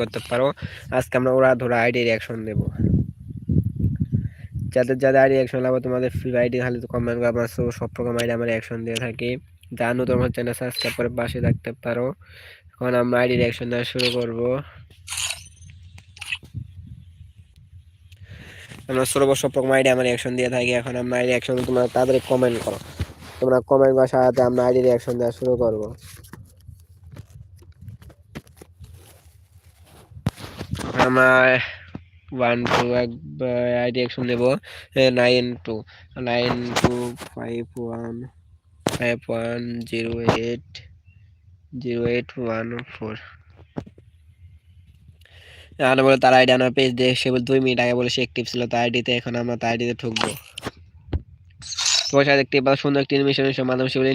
করতে পারো। আজকে আমরা ওরা ধরো আইডি রিয়াকশন দেব। যাদের যাদের আইডি রিয়াকশন লাগবে তোমাদের ফ্রি আইডি খালি কমেন্ট করে আমার সব রকম আইডি আমার রিয়াকশন দিয়ে থাকি। যা নতুন আমার চ্যানেল সাবস্ক্রাইব করে পাশে থাকতে পারো। এখন আমরা আইডি রিয়াকশন দেওয়া শুরু করব। আমরা ষোলো বছর রকম আইডি আমার রিয়াকশন দিয়ে থাকি। এখন আমরা আইডি রিয়াকশন তোমরা তাড়াতাড়ি কমেন্ট করো। তোমরা কমেন্ট করার সাথে আমরা আইডি রিয়াকশন দেওয়া শুরু করব। আমরা ওয়ান টু এক আইডি রিয়াকশন দেবো nine two nine two five one five one zero eight zero eight one four আর বলে তার আইডি আমার পেজ দিয়ে সে দুই মিনিট আগে বলে সে অ্যাক্টিভ ছিল, তার আইডিতে এখন আমরা তার আইডিতে ঢুকবো। তোমার সাথে দেখতে সুন্দর একটি অ্যানিমেশনের মাধ্যমে সেগুলো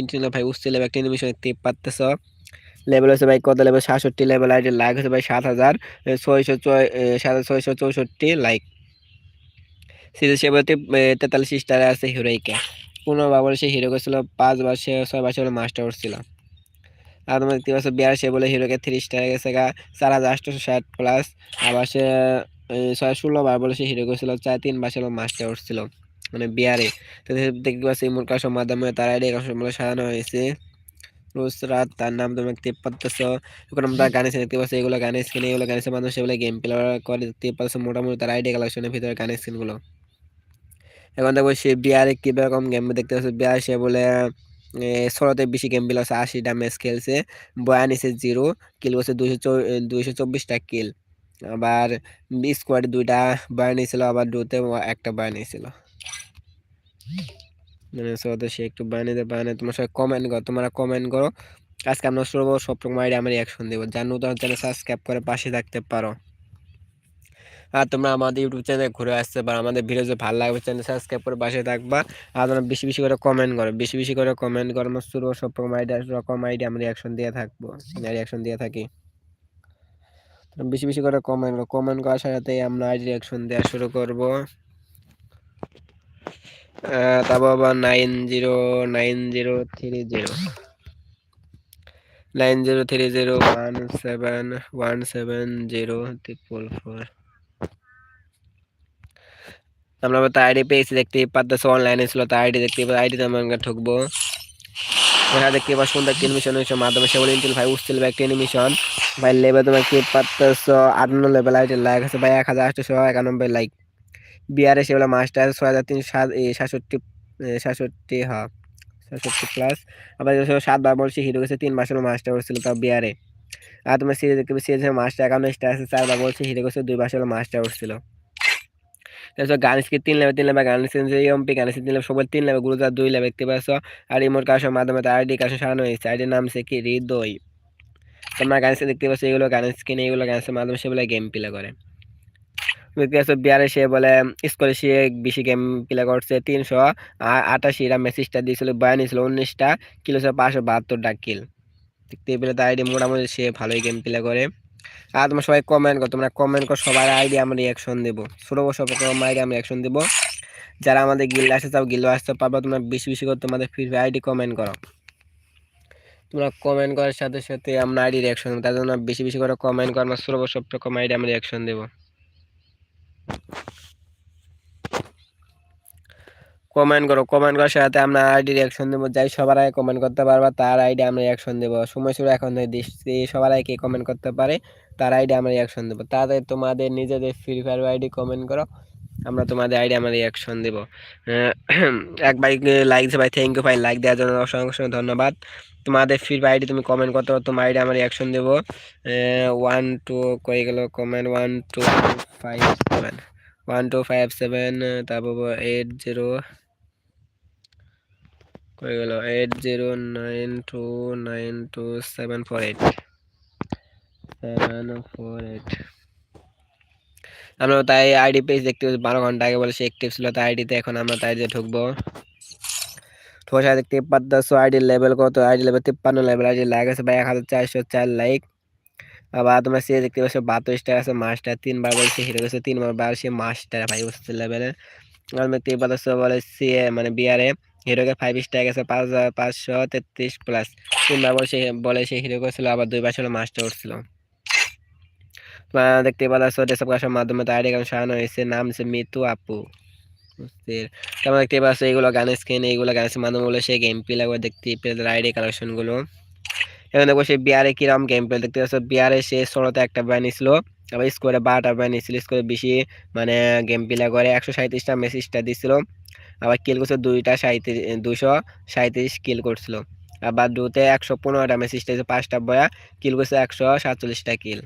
ইন্টিল ভাই উঠছে লেভেল একটি অ্যানিমেশন দেখতে পাচ্তেছ। লেভেল হচ্ছে ভাই কত লেভেল সাতষট্টি লেভেল আইডি লাইক হচ্ছে ভাই সাত হাজার ছয়শো ছয়শো চৌষট্টি লাইক সিরিজ সেবাতে তেতাল্লিশ স্টারে আছে হিরোইকে পনেরো বাবার সে হিরো করেছিল, পাঁচ বার সে ছয় বার সে মাস্টার ছিল আর তোমার দেখতে পাচ্ছ বিয়ার সে বলে হিরোকে থ্রি স্টার গেছে গা, চার হাজার আটশোশো ষাট প্লাস আবার সে ছয়, ষোলো বার বলে সে হিরো করেছিল, চার, তিন বার ছিল মাস্টার উঠছিল মানে বিয়ারে। তো দেখতে পাচ্ছি, এই মূর্খাসের মাধ্যমে তার বলে সাজানো হয়েছে। রোজ তার নাম তুমি দেখতে পাচ্ছ এখন আমরা গানে দেখতে পাচ্ছি এগুলো গানে স্ক্রিন এগুলো গানের মাধ্যমে সেগুলো গেম প্লে করে দেখতে পাচ্ছ মোটামুটি তার আইডি কালেকশনের ভিতরে গানের স্ক্রিনগুলো এখন দেখব সে বিয়ারে কীরকম গেম দেখতে পাচ্ছি বিয়ার সে বলে ষোলোতে বেশি গেম বিল আছে আশিটা ম্যাচ খেলছে বয়ান এসে জিরো কিল বসে দুইশো দুইশো চব্বিশটা কিল আবার স্কোয়াড দুইটা বয়ান নিয়েছিল আবার দুতে একটা বয়ান নিয়েছিল মানে সে একটু বানিয়ে বানিয়ে তোমার সবাই কমেন্ট করো, তোমরা কমেন্ট করো। আজকে আমরা সব সব রকম আইডি আমার রিয়াকশন দেবো। যার নতুন চ্যানেল সাবস্ক্রাইব করে পাশে থাকতে পারো। আর তোমরা আমাদের ইউটিউব চ্যানেলে ঘুরে আসতে পারো। আমাদের ভিডিও যে ভালো লাগবে চ্যানেল সাবস্ক্রাইব করে পাশে থাকবা। আর তোমরা বেশি বেশি করে কমেন্ট করো। বেশি বেশি করে কমেন্ট করো, আমার শুরু সব রকম আইডি রকম আইডি আমরা রিয়াকশন দিয়ে থাকব। রিয়াকশন দিয়ে থাকি। বেশি বেশি করে কমেন্ট করো। কমেন্ট করার সাথে আমরা আইডি রিয়াকশন দেওয়া শুরু করব। তারপর আবার nine zero nine zero three zero nine zero three zero one seven one seven zero triple four আমরা আইডি পেয়েছি দেখতে পাচ্ছি অনলাইনে ছিল তো আইডি দেখতে পাই আইডিতে আমরা ঠুকবো দেখতে পাচ্ছ, সুন্দর একটি মাধ্যমে সেগুলো ইন্টেল ভাই উঠছিল একটি অ্যানিমেশন ভাই লেভেল তোমার কি পাচ্ছ আটান্ন লেভেল আইডি লাইক আছে, ভাই, এক হাজার আটশো একানব্বই লাইক বিহারে সেগুলো মাস্টার ছয় হাজার তিনশো সাতষট্টি সাতষট্টি হ্যাঁ সাতষট্টি প্লাস আবার সাতবার বলছি, হিরো গেছে তিন মাসের মাস্টার করছিল তাও বিহারে আর তোমার সিরিজ সিরিজের মাস্টার একান্ন স্টার আছে, চারবার বলছি, হিরো গেছে দুই মাসের মাস্টার করছিল তারপর গান গানিসকে তিন লেভেল তিন লেভেল গান এমপি গান গানিসকে তিন লেভেল সবাই তিন লেভেল গুরুদার দুই লেভেল, দেখতে পাচ্ছ। আর ইমোর কাশের মাধ্যমে তার আইডি কাছে সারানো হয়েছে আইডির নাম সে কি? হৃদয়। তোমরা গানিসকে দেখতে পাচ্ছ, এগুলো গানিস কিনে এগুলো গানিসের মাধ্যমে সেগুলো গেম প্লে করে। বিয়ারে সে বলে, স্কুলে সে বেশি গেম প্লে করছে তিনশো আটাশিটা মেসেজটা দিয়েছিল বয়ানি ছিল উনিশটা, কিলো পাঁচশো বাহাত্তরটা কিল দেখতে পেলে তার আইডি মোটামুটি সে ভালোই গেম প্লে করে। আর তোমরা সবাই কমেন্ট করো, তোমরা কমেন্ট করো, সবার আইডি আমরা রিয়াকশন দেবো। ছোটো রকম আইডি আমরা রিয়াকশন দেবো। যারা আমাদের গিল্ড আসতে চাও গিল্ড আসতে পারব, তোমরা বেশি বেশি করে তোমাদের ফ্রি আইডি কমেন্ট করো। তোমরা কমেন্ট করার সাথে সাথে আমরা আইডি রিয়াকশন দেবো, তার জন্য বেশি বেশি করে কমেন্ট করো, আমরা ছোটো সব আইডি আমরা রিয়াকশন দেবো। কমেন্ট করো কমেন্ট করার সাথে আমরা আইডি রিয়াকশন দেবো, যাই সবার আগে কমেন্ট করতে পারবা, তার আইডি আমরা রিয়াকশন দেবো। সময় সময় এখন দেখছি সবার আগে কে কমেন্ট করতে পারে, তার আইডি আমরা রিয়াকশন দেবো। তাদের তোমাদের নিজেদের ফ্রি ফায়ার আইডি কমেন্ট করো। আমরা তোমাদের আইডি আমরা রিয়াকশন দেবো। এক বাইক লাইক ভাই থ্যাংক ইউ ভাই লাইক দেওয়ার জন্য অসংখ্য অসংখ্য ধন্যবাদ। তোমাদের ফ্রি আইডি তুমি কমেন্ট করতে পারো, তোমার আইডি আমার রিয়াকশন দেবো। ওয়ান টু কয়ে গেল comment one two five seven one two five seven তারপর এইট জিরো কয়ে গেল? Eight zero nine two nine two seven four eight seven four eight আমরা তাই আইডি পেজ দেখতে বারো ঘণ্টা আগে বলে সে অ্যাক্টিভ ছিল, তাই আইডিতে এখন আমরা তাই যে ঢুকবো। ঠোসা দেখতে পাচ্ছ আইডি লেভেল কত? আইডি লেভেল তিপ্পান্ন লেভেল আইডি লাইক আছে ভাই এক হাজার চারশো চার লাইক আবার তোমার সে দেখতে পাচ্ছ বাত্রিশটা আছে মাস্টার তিনবার বলছে হিরো গেছে তিনবার বার সে মাস্টার ভাই উঠছে লেভেলের আর দেখতে পাচ্ছ বলে সি মানে বিয়ারে হিরোকে ফাইভ স্টার গেছে, পাঁচ হাজার পাঁচশো তেত্রিশ প্লাস তিনবার বলে সে বলে সে হিরো করেছিল আবার দুইবার ছিল মাস্টার উঠছিল। দেখতে পাচ্ছ ডেসক্টপ কাশের মাধ্যমে তার আইডি অ্যাকাউন্ট হয়েছে নাম হচ্ছে মিতু আপু তোমরা দেখতে পাচ্ছ এইগুলো গানের স্ক্রিন এইগুলো গানের মাধ্যমে বলে সেই গেম প্লে লাগবে দেখতে পেলে আইডি কালেকশনগুলো এখানে দেখব সেই বিয়ারে কিরম গেম প্লে দেখতে পাচ্ছ বিয়ারে সে ষোলোতে একটা ব্যান ছিল আবার স্কোরে বারোটা ব্যান ছিল স্কোরে বেশি মানে গেম প্লে করে একশো সাঁত্রিশটা মেসেজটা দিছিল। আবার কিল করছে দুইটা সাঁত্রিশ দুশো সাঁত্রিশ কিল করছিল। আবার দুতে একশো পনেরোটা মেসেজটা পাঁচটা বয়া কিল করছে একশো সাতচল্লিশটা কিল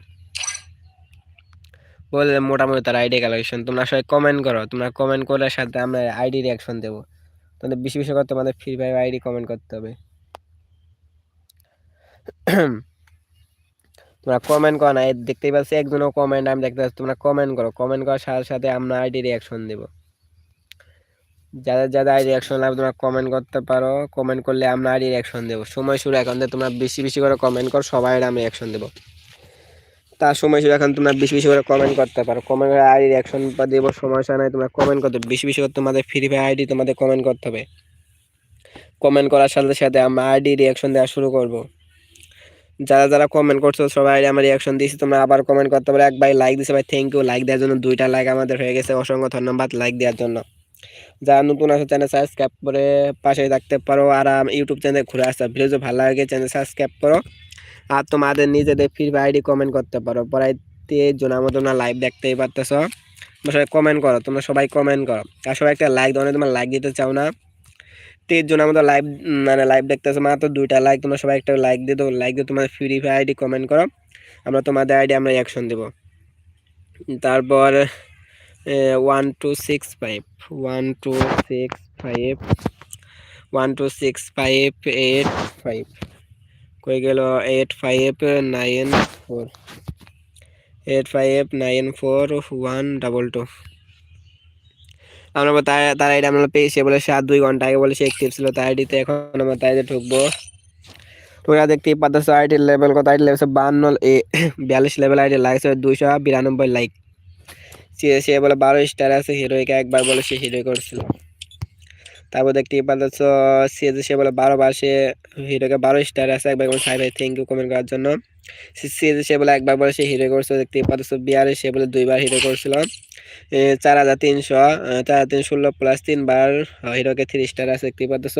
বলে মোটামুটি তার আইডি কালেকশন তোমরা সবাই কমেন্ট করো, তোমরা কমেন্ট করার সাথে আমরা আইডি রিয়াকশন দেবো। তোমাদের বেশি বেশি করে তোমাদের ফ্রি ফায়ার আইডি কমেন্ট করতে হবে। তোমরা কমেন্ট করো না দেখতেই পাচ্ছি একজনও কমেন্ট আমি দেখতে পাচ্ছি, তোমরা কমেন্ট করো। কমেন্ট করার সাথে সাথে আমরা আইডি রিয়াকশন দেবো। যাদের যাদের আইডি রিয়াকশন লাগবে তোমরা কমেন্ট করতে পারো। কমেন্ট করলে আমরা আইডি রিয়াকশন দেবো। সময় শুরু এখন তোমরা বেশি বেশি করে কমেন্ট করো সবাই আমি রিয়াকশন দেবো। তার সময় শুরু এখন তোমরা বেশি বেশি করে কমেন্ট করতে পারো। কমেন্ট করে আইডি রিয়াকশন বা দেবো সমস্যা নাই, তোমরা কমেন্ট করতে বেশি বেশি করে তোমাদের ফ্রি ফায়ার আইডি তোমাদের কমেন্ট করতে হবে। কমেন্ট করার সাথে সাথে আমরা আইডি রিয়াকশন দেওয়া শুরু করব। যারা যারা কমেন্ট করছ, সবাই আইডি আমার রিয়াকশন দিয়েছি, তোমরা আবার কমেন্ট করতে পারো। এক ভাই লাইক দিছে, ভাই থ্যাংক ইউ লাইক দেওয়ার জন্য দুইটা লাইক আমাদের হয়ে গেছে। অসংখ্য ধন্যবাদ লাইক দেওয়ার জন্য। যারা নতুন আছে চ্যানেল সাবস্ক্রাইব করে পাশে থাকতে পারো। আর ইউটিউব চ্যানেলে ঘুরে আসতে ভিডিও ভালো লাগে চ্যানেল সাবস্ক্রাইব করো। আর তোমাদের নিজেদের ফ্রি আইডি কমেন্ট করতে পারো। জন্য আমাদের তোমরা লাইভ দেখতেই পারতেছ। তোমরা সবাই কমেন্ট করো, তোমরা সবাই কমেন্ট করো। আর সবাই একটা লাইক দাও তোমার লাইক দিতে চাও না। তেইশ জন আমাদের লাইভ মানে লাইভ দেখতেছে মাত্র দুইটা লাইক তোমরা সবাই একটা লাইক দিয়ে দেবো লাইক দিয়ে তোমাদের ফ্রি ফায়ার আইডি কমেন্ট করো। আমরা তোমাদের আইডি আমরা অ্যাকশন দেবো। তারপর one two six five one two six five one two six five eight five কই গেল? Eight five nine four eight five nine four one double two আমরা তার তার আইডি আমরা পেয়েছি বলে সাত দুই ঘণ্টা আগে বলে সে অ্যাক্টিভ ছিল, তার আইডিতে এখন আমরা তাই ঢুকবো। তোমরা দেখতেই পাচ্ছ আইডির লেভেল কত? আইডি লেভেল বান্ন বিয়াল্লিশ লেভেল আইডি লাগছে দুইশো বিরানব্বই লাইক সে বলে বারো স্টার আছে হিরোইকে একবার বলে সে হিরোই করছিল। তারপর দেখতে পাচ্ছ সে যে সে বলে বারো বার সে হিরোকে বারো স্টার আছে, একবার বলে সাই ভাই থ্যাংক ইউ কমেন্ট করার জন্য। সে যে সে বলে একবার বলে সে হিরো করছিল, দেখতে পাচ্ছ বিয়ারে সে বলে দুইবার হিরো করছিল। চার হাজার তিনশো চার হাজার তিনশো ষোলো প্লাস তিনবার হিরোকে থ্রি স্টার আছে, দেখতে পাচ্ছ।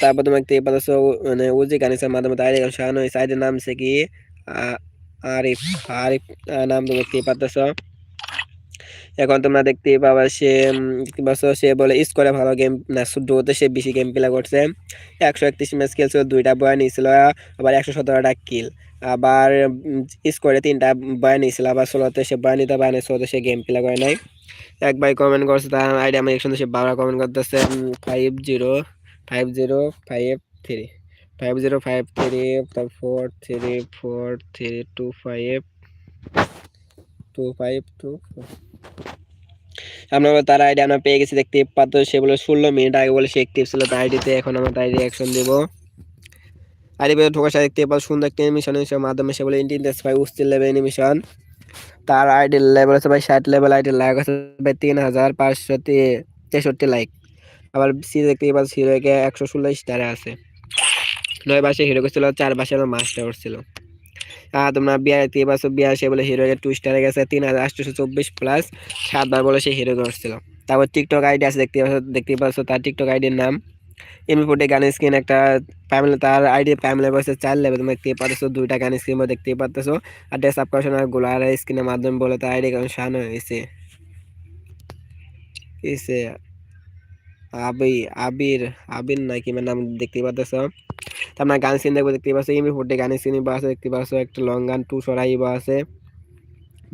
তারপর তুমি দেখতে পাচ্ছ মানে উজি গানিসের মাধ্যমে তাই সাজানো হয়েছে। আইডের নাম সে কি আরিফ আরিফ নাম তুমি দেখতে পাচ্ছ। এখন তোমরা দেখতেই পাবা সে দেখতে পাচ্ছ সে বলে স্কোরে ভালো গেম না ডোতে সে বেশি গেম প্লে করছে। একশো একত্রিশ ম্যাচ খেলছিল, দুইটা বয় নিয়েছিল, আবার একশো সতেরোটা কিল আবার স্কোরে তিনটা বয় নিয়েছিল, আবার ষোলোতে সে বয় নিতে পারে ষোলোতে সে গেম প্লে করে নাই। এক ভাই কমেন্ট করছে, তার আইডি আমার একসঙ্গে সে বারবার কমেন্ট করতেছে five zero five zero five three five zero five three তার four three four three two five two five two আমরা তার আইডি আমরা পেয়ে গেছি দেখতে পাচ্ছ, সে বলে ষোলো মিনিট আগে বলে সে অ্যাক্টিভ ছিল তার আইডিতে এখন আমরা তাই রিয়াকশন দেবো। আইডি পেয়ে ঢোকার সাথে দেখতে পাচ্ছ, সুন্দর একটি এনিমেশন মাধ্যমে সে বলে ইন্টিনটেস ভাই উস্তির লেভেল এনিমেশন তার আইডি লেভেল আছে ভাই ষাট লেভেল আইডি লাইক আছে ভাই তিন হাজার পাঁচশো তেষট্টি লাইক আবার সি দেখতে পাচ্ছ হিরোকে একশো ষোলো স্টারে আছে। নয় বাসে হিরো ছিল, চার বাসে আমার মাস্টার ছিল। তোমরা বিয়াতে পাচ্ছ বিয়া সে বলে হিরো টু স্টারে গেছে তিন হাজার আটশোশো চব্বিশ প্লাস সাতবার বলে সে হিরো করছিল তারপর টিকটক আইডি আছে, দেখতে পাচ্ছ দেখতে পাচ্ছ তার টিকটক আইডির নাম। এমনি ফুটে গান স্ক্রিন একটা ফ্যামিলি তার আইডি ফ্যামিলি বসে চার লেবে তুমি দেখতে পাচ্ছ দুইটা গান স্ক্রিন দেখতে পাচ্ছ আর ডেস আপকাশন আর গোলার স্ক্রিনের মাধ্যমে বলে তার আইডি কারণ শান হয়েছে। আবি, আবির আবির নাকি নাম দেখতে পাচ্ছ তারপর গান সিন দেখব দেখতে পাচ্ছ, এমনি ফুটে গানের সিন আছে দেখতে পাচ্ছ, একটা লং গান টু সরাই বা আছে।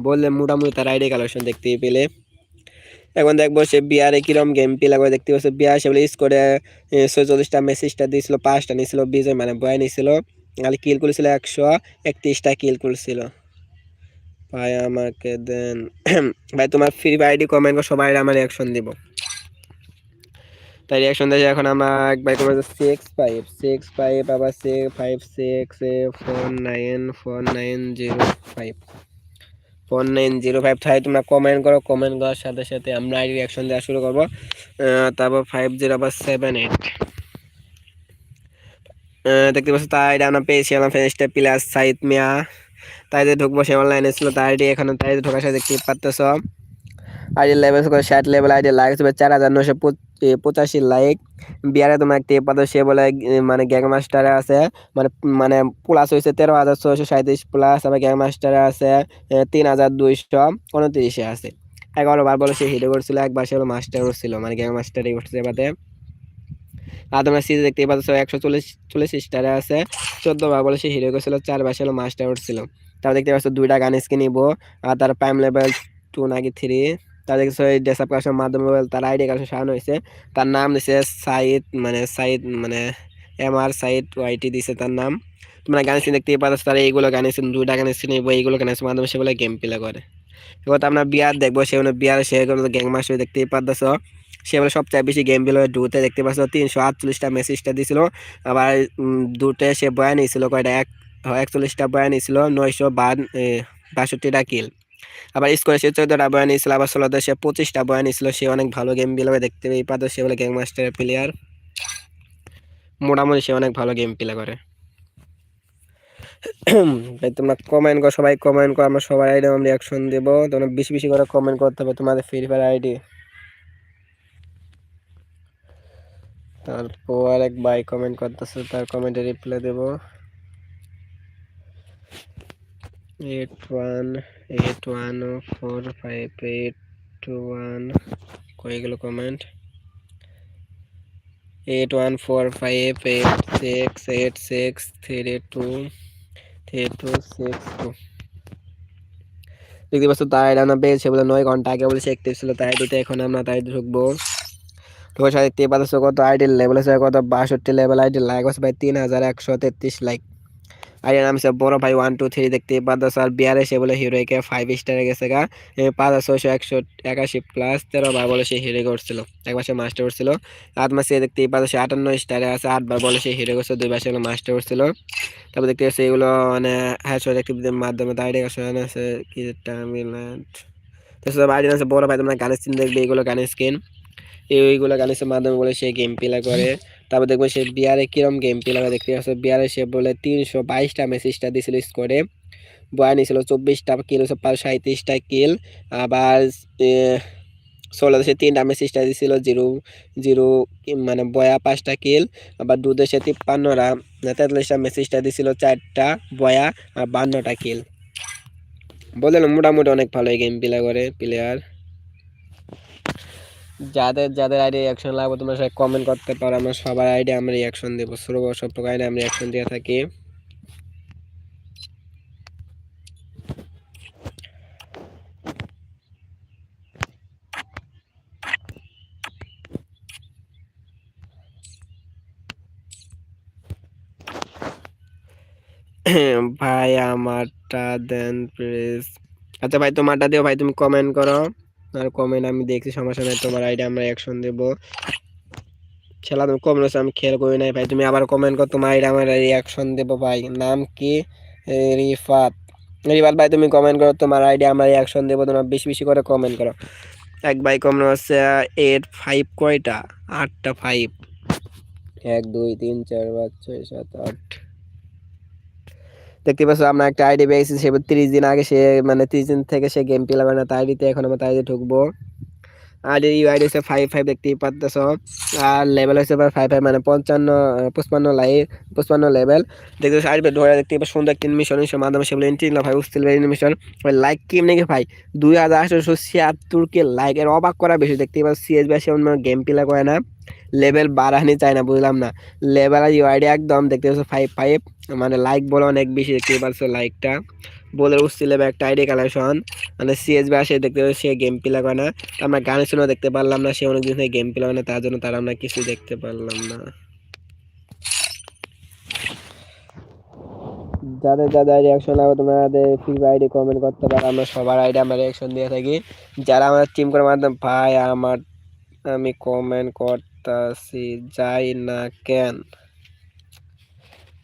বললে মোটামুটি তার আইডি কালেকশন দেখতে পেলে। এখন দেখব সে বিয়ারে কিরম গেম প্লে লাগবে দেখতে পাচ্ছ বিয়ার সে বলে করে ছয়চল্লিশটা মেসেজটা দিয়েছিল, পাঁচটা নিয়েছিল বিজয় মানে বয় নিয়েছিল। আর কিল করেছিল একশো একত্রিশটা কিল করেছিল। ভাই আমাকে দেন। ভাই তোমার ফ্রি আইডি কমেন্ট সবাই আমার অ্যাকশন দিব। তাই রিয়াকশন দেখে এখন আমরা একবার তোমার সিক্স ফাইভ সিক্স ফাইভ আবার six five six four nine four nine zero five four nine zero five তাই তোমরা কমেন্ট করো কমেন্ট করার সাথে সাথে আমরা রিয়াকশন দেওয়া শুরু করব। তারপর ফাইভ জিরো আবার সেভেন এইট দেখতে পাচ্ছ, তাই আমরা পেয়েছি, আমার ফ্রেন্ডসটা প্লাস সাইদ মিয়া। তাই যে ঢুকবো সে অনলাইনে ছিল আইডি এখানে, তাই ঢোকার সাথে দেখতে পারতেছ। আইডি লেভেল করে ষাট লেভেল আইডি লাইক হবে চার হাজার নশো পঁচাশি লাইক বিয়ারে তোমার একটি পাতো সে বলে মানে গ্যাং মাস্টারে আছে। মানে মানে প্লাস হয়েছে তেরো হাজার ছয়শো সাঁত্রিশ প্লাস আবার গ্যাং মাস্টারে আছে তিন হাজার দুইশো উনত্রিশে আছে। এগারো বার বলে সে হিরো করছিল, একবার সে মাস্টার করছিল মানে গ্যাং মাস্টারই করছে বাদে আর তোমরা সিরিজ দেখতে পাচ্ছ, একশো চল্লিশ চল্লিশ স্টারে আছে। চোদ্দ বার বলে সে হিরো করছিল, চার বার ছিল মাস্টার উঠছিল তারপর দেখতে পাচ্ছ, দুইটা গান স্কিন নিবো। আর তার প্রাইম লেভেল টু নাকি থ্রি এই ডেসাপ কাশের মাধ্যমে তার আইডি কাছে সারানো হয়েছে। তার নাম দিছে সাইদ মানে সাইদ মানে এম আর সাইদ ওয়াইটি দিছে তার নাম। তোমরা গান স্কিন দেখতে পাচ্ছ তারা এইগুলো গান স্কিন দুইটা গান স্কিন নিবো এইগুলো গান মাধ্যমে সেগুলো গেম প্লে করে। এবার আমরা বিয়ার দেখব সেগুলো বিয়ার সে গ্যাং মাস্টার দেখতেই পাচ্ছ সে বলে সবচেয়ে বেশি গেম বিল ডুতে দেখতে পাচ্ছ তিনশো আটচল্লিশটা মেসেজটা দিছিল, আবার দুটে সে বয়া নিয়েছিল, কয়টা? এক, একচল্লিশটা বয়া নিয়েছিল, নয়শো বাষট্টিটা কিল আবার স্কোরে সে চোদ্দটা বয়া নিয়েছিল, আবার ষোলোতে সে পঁচিশটা বয়া নিয়েছিল। সে অনেক ভালো গেম বিল দেখতে পাচ্ছ সে বলে গ্যাং মাস্টারের প্লেয়ার মোটামুটি সে অনেক ভালো গেম প্লে করে। তোমরা কমেন্ট করো, সবাই কমেন্ট করো, আমরা সবাই আইডি আমরা রিয়াকশন দেবো। তোমরা বেশি বেশি করে কমেন্ট করতে হবে তোমাদের ফ্রি ফায়ার আইডি। তারপর এক ভাই কমেন্ট করতেছে, তার কমেন্টে রিপ্লাই দেব। Eight one eight one four five eight two one কয়েকগুলো comment eight one four five eight six eight six three two three two six two দেখতে পাচ্ছ তাই আমরা পেয়েছে বলে নয় ঘণ্টা আগে বলে সে একটিভ ছিল, তাই দিতে এখন আমরা তাই ঢুকবো। তোর সাথে দেখতে পাচ্ছ কত আইডি লেভেল আছে, কত বাষট্টি লেভেল আইডি লাইক আছে ভাই তিন হাজার একশো তেত্রিশ লাইক আইডির নাম হচ্ছে বড় ভাই ওয়ান টু থ্রি দেখতে পাচ্ছ আর বিয়ারে সে বলে হিরোকে ফাইভ স্টারে গেছে গা। পাঁচ হাজার ছয়শো একশো একাশি প্লাস তেরো বার বলে সে হিরো করছিল একবার সে মাস্টার করছিল আট মাসে দেখতে পাচ্ছ সে আটান্ন স্টারে আছে। আটবার বলে সে হিরো করছে দুই মাসে মাস্টার করছিল তারপর দেখতে পাচ্ছি এগুলো মানে হ্যাঁ অ্যাক্টিভিটির মাধ্যমে আইডি আছে কি টার্মিনাট তাছাড়া আইডি আছে বড় ভাই তোমরা গানের স্কিন দেখবে, এগুলো গানের স্কিন এইগুলো গানের মাধ্যমে বলে সে গেম প্লে করে। তারপর দেখব সে বিয়ারে কিরম গেম প্লে করে দেখতে পাচ্ছ। বিয়ারে সে বলে তিনশো বাইশটা মেসেজটা দিয়েছিল স্কোরে বয়া নিয়েছিল চব্বিশটা কিল সাঁত্রিশটা কিল আবার ষোলো দেশে তিনটা মেসেজটা দিয়েছিল জিরো জিরো মানে বয়া পাঁচটা কিল আবার দু দেশে তিপ্পান্নরা তেতাল্লিশটা মেসেজটা দিয়েছিল চারটা বয়া আর বান্নটা কিল বললেন মোটামুটি অনেক ভালো গেম প্লে করে প্লেয়ার যাদের যাদের আইডি রিয়াকশন লাগবে, তোমরা সবাই কমেন্ট করতে পারো। আমরা সবার আইডি, আমরা রিয়াকশন দেবো। সব আইডি আমরা রিয়াকশন দিয়ে থাকি। ভাই, আমারটা দেন প্লিজ আচ্ছা ভাই, তোমারটা দিও, ভাই, তুমি কমেন্ট করো। আর কমেন্ট আমি দেখছি, সমস্যা নাই, তোমার আইডি আমরা অ্যাকশন দেবো। খেলা তুমি কমেন্ট আমি খেয়াল করি নাই ভাই, তুমি আবার কমেন্ট করো, তোমার আইডি আমরা রিয়াকশন দেবো ভাই। নাম কি? রিফাত। রিফাত ভাই, তুমি কমেন্ট করো, তোমার আইডি আমরা রিয়াকশন দেবো, তোমার বেশি বেশি করে কমেন্ট করো। এক ভাই কমেন্ট হচ্ছে এইট ফাইভ কয়টা? আটটা ফাইভ এক, দুই, তিন, চার, পাঁচ, ছয়, সাত, আট। দেখতে পাচ্ছ, আমরা একটা আইডি পেয়েছি, সে তিরিশ দিন আগে সে মানে তিরিশ দিন থেকে সে গেম প্লে না তাই আইডিতে এখন আমরা তাই ঢুকবো। আর এই আইডি হচ্ছে ফাইভ ফাইভ দেখতেই পাচ্ছ আর লেভেল হচ্ছে ফাইভ ফাইভ মানে পঞ্চান্ন পঁচপান্ন লাইভ পঁচপান্ন লেভেল দেখতে আইডি ধরে দেখতে পাচ্ছ সুন্দর একটি মিশন মাধ্যমে সেগুলো এন্ট্রি ভাই উস্তিল মিশন লাইক কি নাকি ভাই? দুই হাজার আঠারোশো ছিয়াত্তরকে লাইক এর অবাক করা বেশি দেখতে পাচ্ছ সিএস বেশি গেম প্লে করে না। লেভেল বাড়ানি চাই না, বুঝলাম না। লেভেল আর ইউআইডি একদম, দেখতে পাচ্ছ ফাইভ ফাইভ মানে লাইক বলে অনেক বেশি দেখতে পাচ্ছ লাইকটা বলে উঠছি লেভেল একটা আইডি কালেকশন মানে সিএস আসে, দেখতে পাচ্ছি, সে গেম প্লে করে না। আমরা গানের শুনেও দেখতে পারলাম না, সে অনেকদিন থেকে গেম প্লে না, তার জন্য তার আমরা কিছু দেখতে পারলাম না। যাদের যাদের রিয়াকশন লাগবে, তোমাদের ফ্রি আইডি কমেন্ট করতে পারো, আমরা সবার আইডি আমরা রিয়াকশন দিয়ে থাকি। যারা আমাদের টিম করে মাধ্যমে, ভাই, আমার, আমি কমেন্ট করতেছি, যাই না কেন?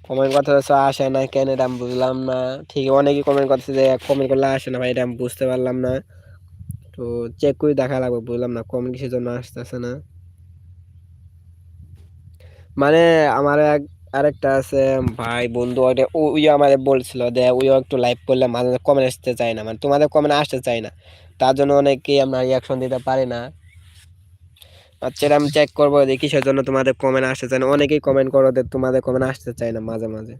কমেন্ট করতে আসে না কেন এটা আমি বুঝলাম না। ঠিক অনেকেই কমেন্ট করতেছে যে কমেন্ট করলে আসে না ভাই, এটা আমি বুঝতে পারলাম না। তো চেক করে দেখা লাগবে, বুঝলাম না কমেন্ট কিসের জন্য আসতেছে না? মানে আমার এক, আরেকটা আছে, ভাই, বন্ধু, ওইটা ওই আমাদের বলছিল যে, ওইও একটু লাইভ করলে মাঝে কমেন্ট আসতে চায় না। মানে তোমাদের কমেন্ট আসতে চায় না। তার জন্য অনেকেই আমরা রিয়াকশন দিতে পারি না। আচ্ছা আমি চেক করব যে কিসের জন্য তোমাদের কমেন্ট আসতে চায় না অনেকেই কমেন্ট করো তোমাদের কমেন্ট আসতে চায় না মাঝে মাঝে।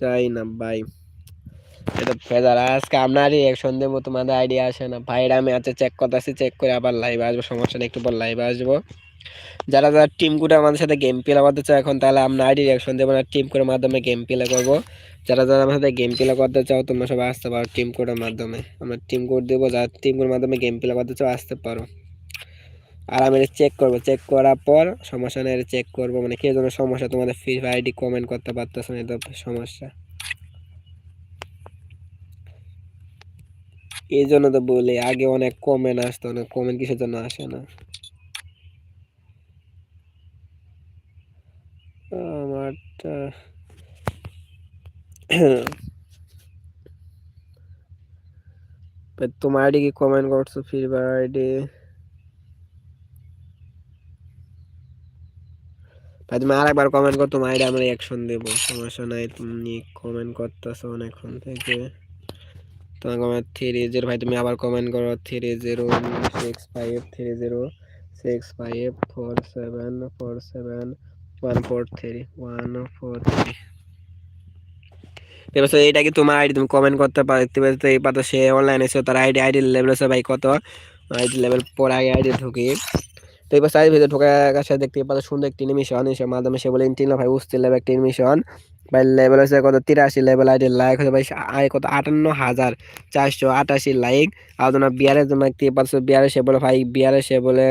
চাই না ভাই এটা আজকে আপনারই তোমাদের আইডিয়া আসে না। ভাইরা, আমি আচ্ছা চেক করতেছি চেক করে আবার লাইভে আসব, সমস্যা নেই, একটু পর লাইভে আসব। যারা যারা টিম কোডে আমাদের সাথে গেম প্লে করতে চাও এখন, তাহলে আমরা আইডি রিয়াকশন দেবো না টিম কোডের মাধ্যমে গেম প্লে করব। যারা যারা আমার সাথে গেম প্লে করতে চাও, তোমরা সবাই আসতে পারো টিম কোডের মাধ্যমে। আমরা টিম কোড দেবো, যারা টিম কোডের মাধ্যমে গেম প্লে করতে চাও, আসতে পারো। আর আমি চেক করব। চেক করার পর সমস্যা নেই চেক করব। মানে কে জন্য সমস্যা? তোমাদের ফ্রি ফায়ার আইডি কমেন্ট করতে পারতেছো না এটা সমস্যা। এই জন্য তো বলি, আগে অনেক কমেন্ট আসতো না কমেন্ট কিসের জন্য আসে না? আমারটা তোমার আইডি কি কমেন্ট করছ ফ্রি ফায়ার আইডি ভাই তুমি আরেকবার কমেন্ট করো তোমার আইডি আমরা অ্যাকশন দেবো সমস্যা নাই তুমি কমেন্ট করতেছো অনেকক্ষণ থেকে। তোমার কমেন্ট থ্রি জিরো ভাই তুমি আবার কমেন্ট করো three zero six five three zero six five four seven four seven one four three one four three এবার এটা কি তোমার আইডি? তুমি কমেন্ট করতে পারো, দেখতে পাচ্ছ এই পাতা সে অনলাইনে এসে তার আইডি আইডি লেভেল আছে ভাই কত? আইডি লেভেল পর আগে আইডি ঢুকি। তো এবার সাইড ভিতরে ঢোকা কাছে দেখতে পাচ্ছ, সুন্দর একটি নিমিশন এসে মাধ্যমে সে বলে ইন্টিন ভাই বুঝতে লেবে একটি নিমিশন ভাই লেভেল হচ্ছে কত? তিরাশি লেভেল আইডি লাইক হচ্ছে ভাই, আয় কত? আটান্ন হাজার চারশো আটাশি লাইক আর তোমার বিয়ারের জন্য দেখতে পাচ্ছ বিয়ারে সে বলে, ভাই বিয়ারে সে বলে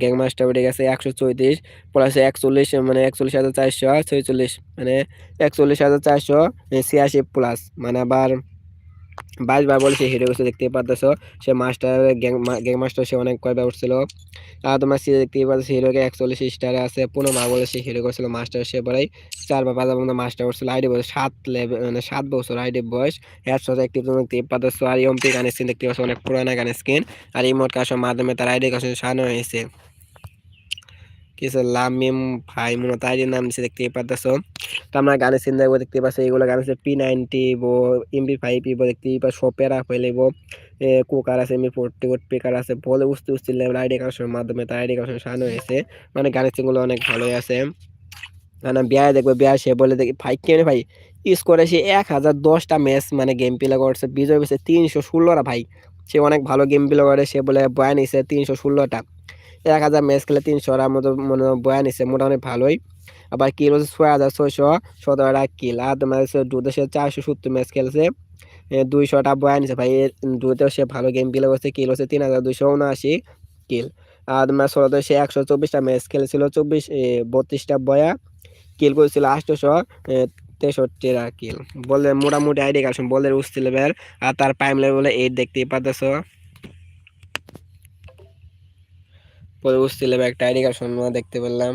গ্যাং মাস্টার উঠে গেছে একশো চৌত্রিশ প্লাস একচল্লিশ মানে একচল্লিশ হাজার চারশো ছয়চল্লিশ মানে একচল্লিশ হাজার চারশো ছিয়াশি প্লাস মানে আবার বাইশ বার বলে সে হেরে গেছে দেখতে পাচ্ছ সে মাস্টার, গ্যাং গ্যাং মাস্টার, সে অনেক কয়বার উঠছিল আর তোমার সে দেখতে পাচ্ছ হিরোকে একচল্লিশ স্টারে আছে। পুরো মা বলে সে হিরো করছিল মাস্টার, সে বলাই চার বা পাঁচ বন্ধু মাস্টার করছিল। আইডি বয়স সাত মানে সাত বছর আইডি বয়স। সাথে একটি তুমি দেখতে পাচ্ছ আর ইমপি গানের স্কিন দেখতে পাচ্ছ, অনেক পুরানা গানের স্কিন আর এই মোট কাশের মাধ্যমে তার আইডি কাছে সাজানো হয়েছে। কিছু লামিম ভাই মূলত আইডির নাম দিচ্ছে দেখতে পাচ্ছ তো আমরা গানের সিন দেখব দেখতে পাচ্ছি এগুলো গান হচ্ছে পি নাইনটি বো এমবি ফাইভ ইবো দেখতে পাচ্ছ সপেরা ফেলেব কুকার আছে এমবি ফোরটি কোট পেকার আছে, বলে উঠতে লেভেল আইডি কার্ডের মাধ্যমে তার আইডি কার্ড সাজানো হয়েছে। মানে গানের সিনগুলো অনেক ভালোই আছে। না বিয়ায় দেখব, বিয়ায় সে বলে দেখি, ভাই কেমনি ভাই? ইউজ করে সে এক হাজার দশটা ম্যাচ মানে গেম প্লে করছে, বিজয় পেয়েছে তিনশো ষোলোটা ভাই। সে অনেক ভালো গেম প্লে করে, সে বলে বয়া নিছে তিনশো ষোলোটা। এক হাজার ম্যাচ খেলে তিনশোটার মতো মনে বয়া নিছে, মোটামুটি ভালোই। আবার কিল হচ্ছে ছয় হাজার ছয়শো সতেরোটা কিল আর তোমার হচ্ছে সে চারশো সত্তর ম্যাচ খেলছে। দুইশোটা বয়া নিছে ভাই দুটো সে ভালো গেম প্লে করছে কিল হচ্ছে তিন হাজার দুইশো উনআশি কিল আর তোমার ষোলোতে সে একশো চব্বিশটা ম্যাচ খেলেছিল, চব্বিশ বত্রিশটা বয়া কিল করেছিল আটশোশো তেষট্টিটা কিল বলে মোটামুটি আইডি কালেকশন বলে লেভেল আর তার প্রাইম লেভেল এইট দেখতেই পাচ্ছ পরে লেভে একটা আইডি কার্ড কালেকশন দেখতে পেলাম।